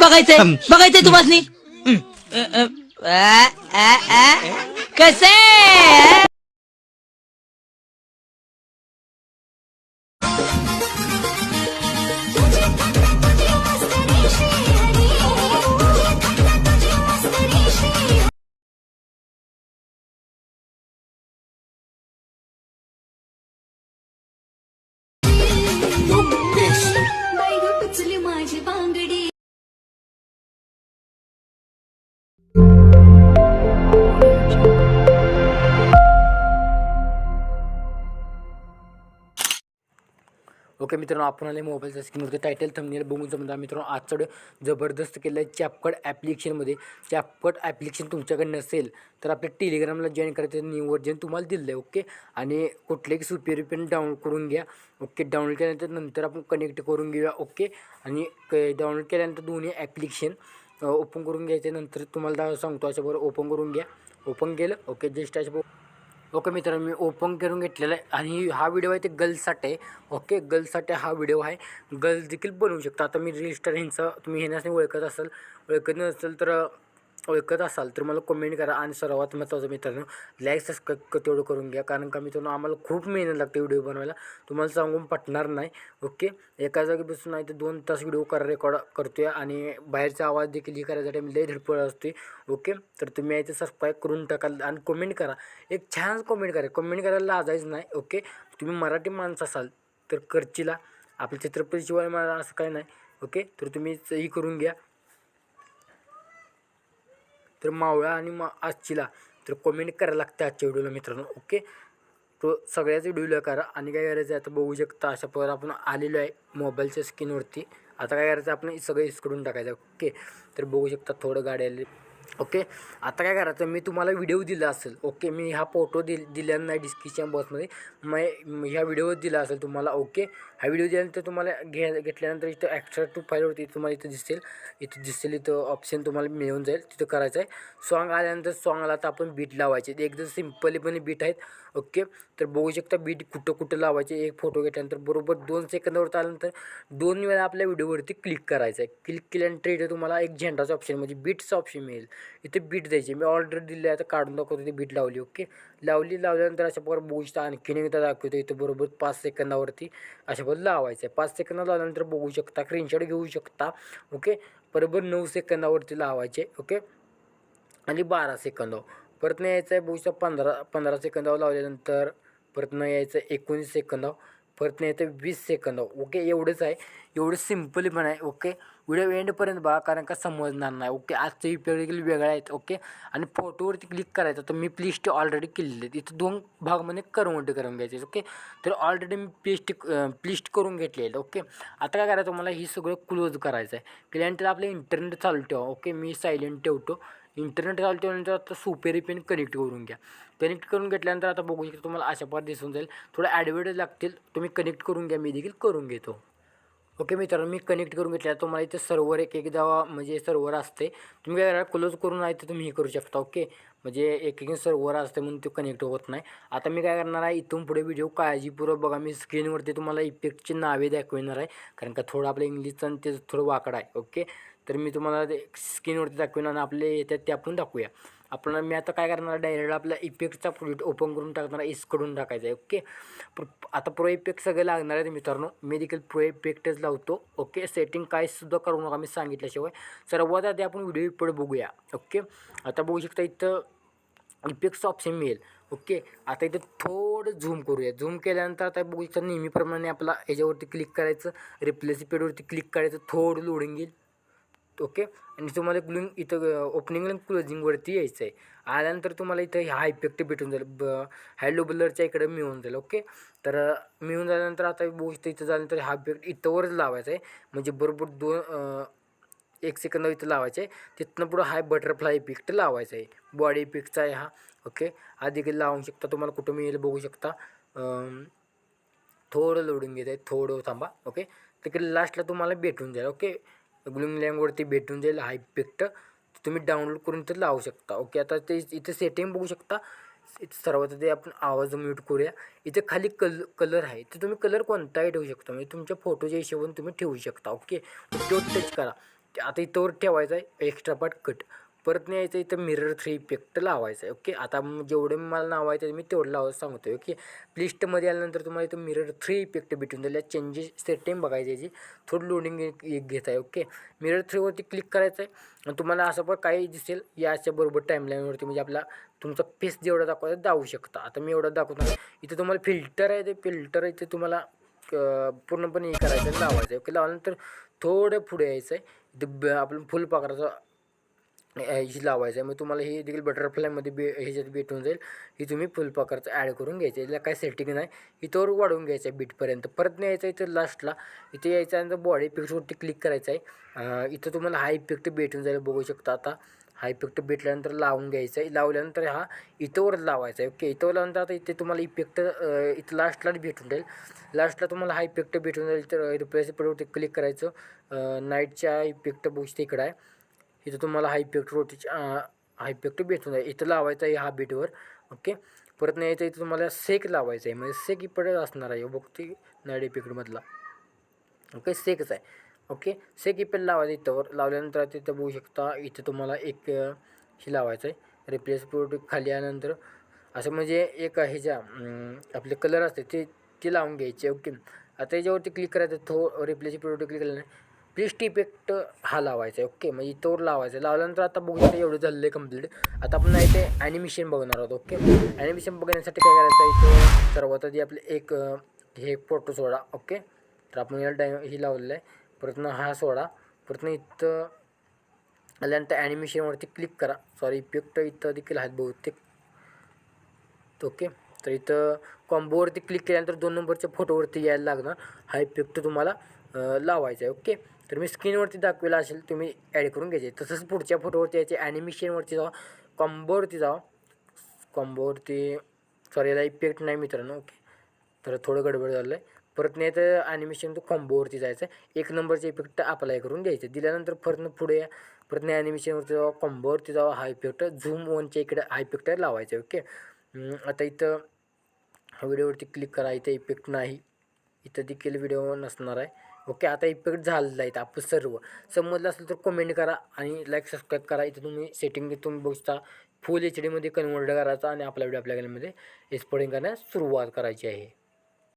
बघायचंय. बघायचंय तुम्हाला कसे? माझी बांगडी। ओके मित्रांनो आपण आले मोबाईलच्या स्क्रीनवरती. टायटल थंबनेल बघून समजा मित्रांनो आजचं जबरदस्त केलं आहे चॅपकट ॲप्लिकेशनमध्ये चॅपकट ॲप्लिकेशन तुमच्याकडे नसेल तर आपल्या टेलिग्रामला जॉईन करायचं न्यू वर्जन तुम्हाला दिलं आहे ओके? आणि कुठलेही सुपेरी पेन डाउनलोड करून घ्या ओके? डाउनलोड केल्यानंतर नंतर आपण कनेक्ट करून घेऊया ओके? आणि क डाउनलोड केल्यानंतर दोन्ही ॲप्लिकेशन ओपन करून घ्यायचे. नंतर तुम्हाला दा- सांगतो अशाबरोबर ओपन करून घ्या. ओपन केलं ओके? जस्ट अशा ओके मित्रांनो मी ओपन करून घेतलेला आहे. आणि हा व्हिडिओ आहे ते गर्ल्ससाठी आहे ओके गर्ल्ससाठी हा व्हिडिओ आहे. गर्ल्स देखील बनवू शकता. आता मी रजिस्टर ह्यांचं तुम्ही ह्यांना ओळखत असाल ओळखत नसेल तर ओळखत असाल तर मला कमेंट करा. आणि सर्वात महत्त्वाचं मित्रांनो लाईक सबस्क्राईब तेवढं करून घ्या. कारण का मित्रांनो आम्हाला खूप मेहनत लागते व्हिडिओ बनवायला. तुम्हाला सांगून पटणार नाही. ओके एका जागी बसून नाही तर दोन तास व्हिडिओ करा रेकॉर्ड करतोय. आणि बाहेरचा आवाज देखील हे करायसाठी मी लई धडपड असते ओके तर तुम्ही इथे सबस्क्राईब करून टाकाल आणि कमेंट करा. एक छान कमेंट करा. कमेंट करायला लाजायचं नाही. ओके तुम्ही मराठी माणसं असाल तर करचीला. आपल्या छत्रपती शिवाय मला असं काही नाही. ओके तर तुम्ही ही करून घ्या. तर मावळा आणि मा आजचीला तर कमेंट करायला लागते आजच्या व्हिडिओला मित्रांनो ओके तो सगळ्याच व्हिडिओला करा. आणि काय करायचं आहे आता बघू शकता अशा प्रकारे आपण आलेलो आहे मोबाईलच्या स्क्रीनवरती आता काय करायचं आपण सगळं इसकडून टाकायचं ओके तर बघू शकता थोडं गाडी आली. ओके? आता काय करायचं मी तुम्हाला व्हिडिओ दिला असेल ओके? मी हा फोटो दिल दिला नाही डिस्क्रिप्शन बॉक्समध्ये मग ह्या व्हिडिओ दिला असेल तुम्हाला ओके? हा व्हिडिओ दिल्यानंतर तुम्हाला घे घेतल्यानंतर इथं एक्स्ट्रा टू फाईलवरती तुम्हाला इथं दिसेल. इथं दिसेल इथं ऑप्शन तुम्हाला मिळून जाईल तिथं करायचं आहे. सॉन्ग आल्यानंतर सॉन्गला आता आपण बीट लावायचे. ते एकदम सिम्पलीपणे बीट आहेत ओके? तर बघू शकता बीट कुठं कुठं लावायचे. एक फोटो घेतल्यानंतर बरोबर दोन सेकंदावरती आल्यानंतर दोन वेळा आपल्या व्हिडिओवरती क्लिक करायचं आहे. क्लिक केल्यानंतर इथं तुम्हाला एक झेंडाचं ऑप्शन म्हणजे बीटचं ऑप्शन मिळेल. इथे बीट द्यायचे. मी ऑर्डर दिली आहे आता काढून दाखवतो ते बीट लावली ओके लावली लावल्यानंतर अशा प्रकारे बघू आणखीन एकदा दाखवतो इथं बरोबर पाच सेकंदावरती अशा प्रकारे लावायचं आहे. पाच सेकंदा लावल्यानंतर बघू शकता स्क्रीनशॉट घेऊ शकता ओके बरोबर नऊ सेकंदावरती लावायचे ओके आणि बारा सेकंदावर परत नाही यायचं आहे बघू शकता पंधरा पंधरा सेकंदावर लावल्यानंतर परत न यायचं एकोणीस सेकंदावर परत नाही तर वीस सेकंद ओके एवढंच आहे. एवढं सिम्पली पण आहे. ओके व्हिडिओ एंडपर्यंत बघा कारण का समजणार नाही. ओके आजचे उपयोग देखील वेगळे आहेत ओके आणि फोटोवरती क्लिक करायचं तर मी प्लिस्ट ऑलरेडी केलेली आहे. इथं दोन भागमध्ये करवंट करून घ्यायचे. ओके तर ऑलरेडी मी प्लिस्ट प्लिस्ट करून घेतलेलं ओके आता काय करायचं मला हे सगळं क्लोज करायचं आहे. केल्यानंतर आपलं इंटरनेट चालू ठेवा. ओके मी सायलेंट ठेवतो. इंटरनेट चालू ठेवल्यानंतर आता सुपेरी पेन कनेक्ट करून घ्या. कनेक्ट करून घेतल्यानंतर आता बघू शकता तुम्हाला अशा प्रकारे दिसून जाईल. थोडं ॲडव्हर्टाईज लागतील. तुम्ही कनेक्ट करून घ्या. मी देखील करून घेतो. ओके मित्रांनो मी कनेक्ट करून घेतल्या तुम्हाला इथे सर्वर एक एकदा म्हणजे सर्वर असते. तुम्ही काय करा क्लोज करून आहे तर तुम्ही हे करू शकता. ओके म्हणजे एक एक सर्वर असते म्हणून ते कनेक्ट होत नाही. आता मी काय करणार आहे इथून पुढे व्हिडिओ काळजीपूर्वक बघा. मी स्क्रीनवरती तुम्हाला इफेक्टची नावे दाखवणार आहे. कारण का थोडं आपलं इंग्लिशचं आणि ते थोडं वाकडं आहे. ओके तर मी तुम्हाला ते स्क्रीनवरती दाखवेन आणि आपले येतात ते आपण दाखवूया. आपण मी आता काय करणार डायरेक्ट आपल्या इफेक्टचा प्रोजेक्ट ओपन करून टाकणार इसकडून टाकायचा आहे ओके आता प्रो इफेक्ट सगळं लागणार आहे मित्रांनो. मी देखील प्रो इफेक्टच लावतो ओके सेटिंग काय सुद्धा करू नका मी सांगितल्याशिवाय. सर्वात आधी आपण व्हिडिओ इफेक्ट बघूया ओके आता बघू शकता इथं इफेक्टचं ऑप्शन मिळेल ओके आता इथं थोडं झूम करूया. झूम केल्यानंतर आता बघू शकता नेहमीप्रमाणे आपला याच्यावरती क्लिक करायचं रिप्लेस पेडवरती क्लिक करायचं थोडं लोडिंग येईल. ओके? आणि तुम्हाला क्लिंग इथं ओपनिंग आणि क्लोजिंगवरती यायचं आहे आल्यानंतर तुम्हाला इथं हा इफेक्ट भेटून जाईल. ब हॅलो बलरच्या इकडे मिळून जाईल ओके? तर मिळून झाल्यानंतर आता बघू शकता इथं झाल्यानंतर हा इफेक्ट इथंवरच लावायचा आहे म्हणजे बरोबर दोन एक सेकंद इथं लावायचं आहे तिथनं पुढं हा बटरफ्लाय इफेक्ट लावायचा आहे बॉडी इफेक्टचा आहे हा ओके? हा देखील लावू शकता तुम्हाला कुठं मिळेल बघू शकता. थोडं लोडिंग घेत आहे थोडं थांबा ओके? तिकडे लास्टला तुम्हाला भेटून जाईल ओके? ग्लुंग लँगवरती भेटून जाईल हा इफेक्ट तुम्ही डाउनलोड करून तर लावू शकता. ओके आता ते इथं सेटिंग बघू शकता. इथं सर्वात आधी आपण आवाज म्यूट करूया. इथे खाली कल कलर आहे. तर तुम्ही कलर कोणताही ठेवू शकता. म्हणजे तुमच्या फोटोच्या हिशोबाने तुम्ही ठेवू शकता. ओके तो टच करा. आता इथंवर ठेवायचा आहे. एक्स्ट्रा पार्ट कट परत न्यायचं इथं मिरर थ्री इफेक्ट लावायचं आहे. ओके आता जेवढे मला नाव आहे ते मी तेवढं लावायचं सांगतो ओके लिस्टमध्ये आल्यानंतर तुम्हाला इथं मिरर थ्री इफेक्ट भेटून जाईल. चेंजेस सेटिंग बघायचे याची थोडं लोडिंग एक घेत आहे. ओके मिरर थ्रीवरती क्लिक करायचं आहे आणि तुम्हाला असं पण काही दिसेल याच्या बरोबर टाईमलाईनवरती म्हणजे आपला तुमचा फेस जेवढा दाखवायचा दावू शकता. आता मी एवढं दाखवतो इथं तुम्हाला फिल्टर आहे ते. फिल्टर इथे तुम्हाला क- पूर्णपणे हे करायचं लावायचं आहे. ओके लावल्यानंतर थोडं पुढे यायचं आहे इथं आपण आपलं फुल पाकराचं ही लावायचं आहे. मग तुम्हाला हे देखील बटरफ्लायमध्ये बे ह्याच्यात भेटून जाईल. ही तुम्ही फुलपाकरचं ॲड करून घ्यायचं. याला काय सेटिंग नाही. इथंवर वाढवून घ्यायचं आहे बीटपर्यंत परत नाही यायचं इथं लास्टला इथे यायच्यानंतर बॉडी इफेक्टवरती क्लिक करायचं आहे. इथं तुम्हाला हा इफेक्ट भेटून जाईल. बघू शकता आता. हा इफेक्ट भेटल्यानंतर लावून घ्यायचा आहे. लावल्यानंतर हा इथंवर लावायचा आहे. ओके इथं लावल्यानंतर आता इथे तुम्हाला इफेक्ट इथं लास्टला भेटून जाईल. लास्टला तुम्हाला हा इफेक्ट भेटून जाईल. तर रिप्लेस प्रोडक्ट क्लिक करायचं. नाईटच्या इफेक्ट बघू इकडं आहे. इथं तुम्हाला हायपेक्ट इफेक्ट रोटीच हा भेटून जाईल. इथं लावायचा आहे हा बीटवर ओके? परत नाही यायचं इथं तुम्हाला सेक लावायचं आहे. म्हणजे सेक इकडे असणार आहे. बघते नाईट पिकडमधला ओके? सेकच आहे. ओके? सेक इफेक्ट लावायचं इथंवर. लावल्यानंतर तिथं बघू शकता इथं तुम्हाला एक ही हे लावायचं आहे. रिप्लेस प्रोडक्ट खाली आल्यानंतर. असं म्हणजे एक ह्याच्या आपले कलर असते ते ते लावून घ्यायचे. ओके? आता याच्यावरती क्लिक करायचं. थो रिप्लेस प्रोडक्ट क्लिक केल्याने प्लिस्ट इफेक्ट हा लावायचा आहे ओके म्हणजे इथंवर लावायचा आहे लावल्यानंतर आता बघू एवढं झालेलं आहे कंप्लीट आता आपण इथे ॲनिमेशन बघणार आहोत ओके ॲनिमेशन बघण्यासाठी काय करायचं आहे इथं? सर्वात आधी आपले एक हे फोटो सोडा ओके तर आपण याला टाईम ही लावलेलं आहे. परत हा सोडा. परत इथं आल्यानंतर ॲनिमेशनवरती क्लिक करा. सॉरी इफेक्ट इथं देखील आहेत बहुतेक. ओके तर इथं कॉम्बोवरती क्लिक केल्यानंतर दोन नंबरच्या फोटोवरती यायला लागणार. हा इफेक्ट तुम्हाला लावायचं आहे ओके तर मी स्क्रीनवरती दाखवलं असेल तुम्ही ॲड करून घ्यायचे. तसंच पुढच्या फोटोवरती यायचे ॲनिमेशनवरती जावा कॉम्बोवरती जावा. कॉम्बोवरती सॉरी याला इफेक्ट नाही मित्रांनो ओके तर थोडं गडबड झालं आहे परत नाही तर ॲनिमेशन तो कॉम्बोवरती जायचं आहे एक नंबरचे इफेक्ट अप्लाय करून घ्यायचं. दिल्यानंतर परत पुढे या. परत नाही ॲनिमेशनवरती जावा कॉम्बोवरती जावा हा इफेक्ट झूम वनच्या इकडे हा इफेक्ट लावायचा आहे ओके आता इथं व्हिडिओवरती क्लिक करा इथं इफेक्ट नाही. इथं देखील व्हिडिओ नसणार आहे. ओके आता इफेक्ट झालेला आहे आपण सर्व. समजलं असेल तर कमेंट करा आणि लाईक सबस्क्राईब करा. इथं तुम्ही सेटिंग तुम्ही बघता फुल एच डीमध्ये कन्वर्ट करायचा आणि आपला व्हिडिओ आपल्या गॅलरीमध्ये एक्सपोर्टिंग करण्यास सुरुवात करायची आहे.